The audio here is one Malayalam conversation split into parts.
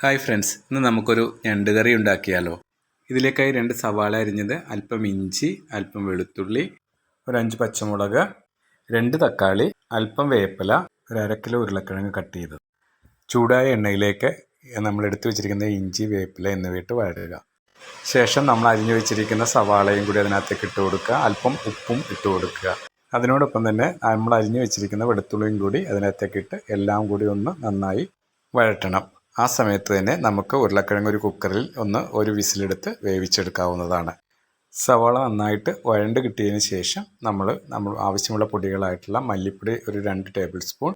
ഹായ് ഫ്രണ്ട്സ് ഇന്ന് നമുക്കൊരു ഞണ്ട് കറി ഉണ്ടാക്കിയാലോ. ഇതിലേക്കായി രണ്ട് സവാള അരിഞ്ഞത് അല്പം ഇഞ്ചി അല്പം വെളുത്തുള്ളി ഒരു അഞ്ച് പച്ചമുളക് രണ്ട് തക്കാളി അല്പം വേപ്പില ഒരു അര കിലോ ഉരുളക്കിഴങ്ങ് കട്ട് ചെയ്തത്. ചൂടായ എണ്ണയിലേക്ക് നമ്മൾ എടുത്തു വെച്ചിരിക്കുന്ന ഇഞ്ചി വേപ്പില എന്നിവയിട്ട് വഴറ്റുക. ശേഷം നമ്മൾ അരിഞ്ഞു വെച്ചിരിക്കുന്ന സവാളയും കൂടി അതിനകത്തേക്ക് ഇട്ട് കൊടുക്കുക. അല്പം ഉപ്പും ഇട്ട് കൊടുക്കുക. അതിനോടൊപ്പം തന്നെ നമ്മൾ അരിഞ്ഞു വെച്ചിരിക്കുന്ന വെളുത്തുള്ളിയും കൂടി അതിനകത്തേക്ക് ഇട്ട് എല്ലാം കൂടി ഒന്ന് നന്നായി വഴറ്റണം. ആ സമയത്ത് തന്നെ നമുക്ക് ഉരുളക്കിഴങ്ങ് ഒരു കുക്കറിൽ ഒന്ന് ഒരു വിസിലെടുത്ത് വേവിച്ചെടുക്കാവുന്നതാണ്. സവാള നന്നായിട്ട് വഴണ്ട് കിട്ടിയതിന് ശേഷം നമ്മൾ നമ്മൾ ആവശ്യമുള്ള പൊടികളായിട്ടുള്ള മല്ലിപ്പൊടി ഒരു രണ്ട് ടേബിൾ സ്പൂൺ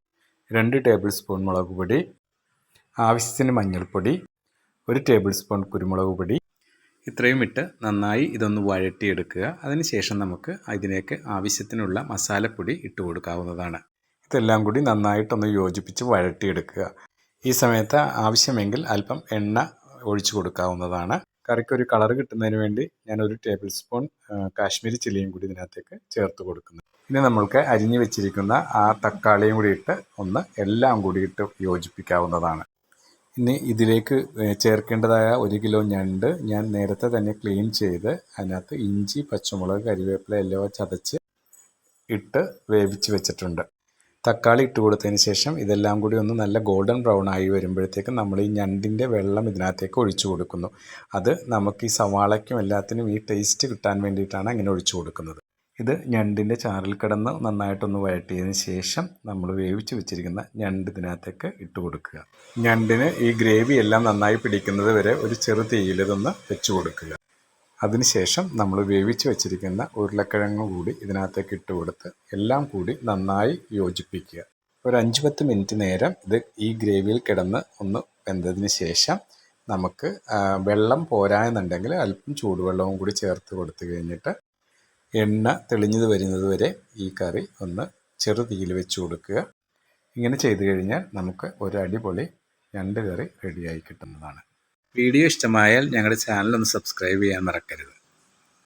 രണ്ട് ടേബിൾ സ്പൂൺ മുളക് പൊടി ആവശ്യത്തിന് മഞ്ഞൾപ്പൊടി ഒരു ടേബിൾ സ്പൂൺ കുരുമുളക് പൊടി. ഇത്രയും ഇട്ട് നന്നായി ഇതൊന്ന് വഴട്ടിയെടുക്കുക അതിനുശേഷം നമുക്ക് ഇതിലേക്ക് ആവശ്യത്തിനുള്ള മസാലപ്പൊടി ഇട്ട് കൊടുക്കാവുന്നതാണ്. ഇതെല്ലാം കൂടി നന്നായിട്ടൊന്ന് യോജിപ്പിച്ച് വഴറ്റിയെടുക്കുക. ഈ സമയത്ത് ആവശ്യമെങ്കിൽ അല്പം എണ്ണ ഒഴിച്ചു കൊടുക്കാവുന്നതാണ്. കറിക്ക് ഒരു കളർ കിട്ടുന്നതിന് വേണ്ടി ഞാൻ ഒരു ടേബിൾ സ്പൂൺ കാശ്മീരി ചില്ലിയും കൂടി ഇതിനകത്തേക്ക് ചേർത്ത് കൊടുക്കുന്നു. ഇനി നമ്മൾക്ക് അരിഞ്ഞു വെച്ചിരിക്കുന്ന ആ തക്കാളിയും കൂടി ഇട്ട് ഒന്ന് എല്ലാം കൂടി ഇട്ട് യോജിപ്പിക്കാവുന്നതാണ്. ഇനി ഇതിലേക്ക് ചേർക്കേണ്ടതായ ഒരു കിലോ ഞണ്ട് ഞാൻ നേരത്തെ തന്നെ ക്ലീൻ ചെയ്ത് അതിനകത്ത് ഇഞ്ചി പച്ചമുളക് കരിവേപ്പില എല്ലാം ചതച്ച് ഇട്ട് വേവിച്ച് വെച്ചിട്ടുണ്ട്. തക്കാളി ഇട്ട് കൊടുത്തതിന് ശേഷം ഇതെല്ലാം കൂടി ഒന്ന് നല്ല ഗോൾഡൻ ബ്രൗൺ ആയി വരുമ്പോഴത്തേക്കും നമ്മൾ ഈ ഞണ്ടിന്റെ വെള്ളം ഇതിനകത്തേക്ക് ഒഴിച്ചു കൊടുക്കുന്നു. അത് നമുക്ക് ഈ സവാളയ്ക്കും എല്ലാത്തിനും ഈ ടേസ്റ്റ് കിട്ടാൻ വേണ്ടിയിട്ടാണ് അങ്ങനെ ഒഴിച്ചു കൊടുക്കുന്നത്. ഇത് ഞണ്ടിന്റെ ചാറിൽ കിടന്ന് നന്നായിട്ടൊന്ന് വഴറ്റിയതിന് ശേഷം നമ്മൾ വേവിച്ച് വെച്ചിരിക്കുന്ന ഞണ്ട് ഇതിനകത്തേക്ക് ഇട്ട് കൊടുക്കുക. ഞണ്ടിന് ഈ ഗ്രേവി എല്ലാം നന്നായി പിടിക്കുന്നത് വരെ ഒരു ചെറു തീയിൽ ഇതൊന്ന് വെച്ച് കൊടുക്കുക. അതിനുശേഷം നമ്മൾ വേവിച്ച് വെച്ചിരിക്കുന്ന ഉരുളക്കിഴങ്ങ് കൂടി ഇതിനകത്തേക്ക് ഇട്ട് കൊടുത്ത് എല്ലാം കൂടി നന്നായി യോജിപ്പിക്കുക. ഒരു അഞ്ച് പത്ത് മിനിറ്റ് നേരം ഇത് ഈ ഗ്രേവിയിൽ കിടന്ന് ഒന്ന് വെന്തതിന് ശേഷം നമുക്ക് വെള്ളം പോരായെന്നുണ്ടെങ്കിൽ അല്പം ചൂടുവെള്ളവും കൂടി ചേർത്ത് കൊടുത്തു കഴിഞ്ഞിട്ട് എണ്ണ തെളിഞ്ഞത് വരുന്നത് വരെ ഈ കറി ഒന്ന് ചെറു തീയിൽ വെച്ച് കൊടുക്കുക. ഇങ്ങനെ ചെയ്തു കഴിഞ്ഞാൽ നമുക്ക് ഒരു അടിപൊളി ഞണ്ട് കറി റെഡിയായി കിട്ടുന്നതാണ്. വീഡിയോ ഇഷ്ടമായാൽ ഞങ്ങളുടെ ചാനൽ ഒന്ന് സബ്സ്ക്രൈബ് ചെയ്യാൻ മറക്കരുത്.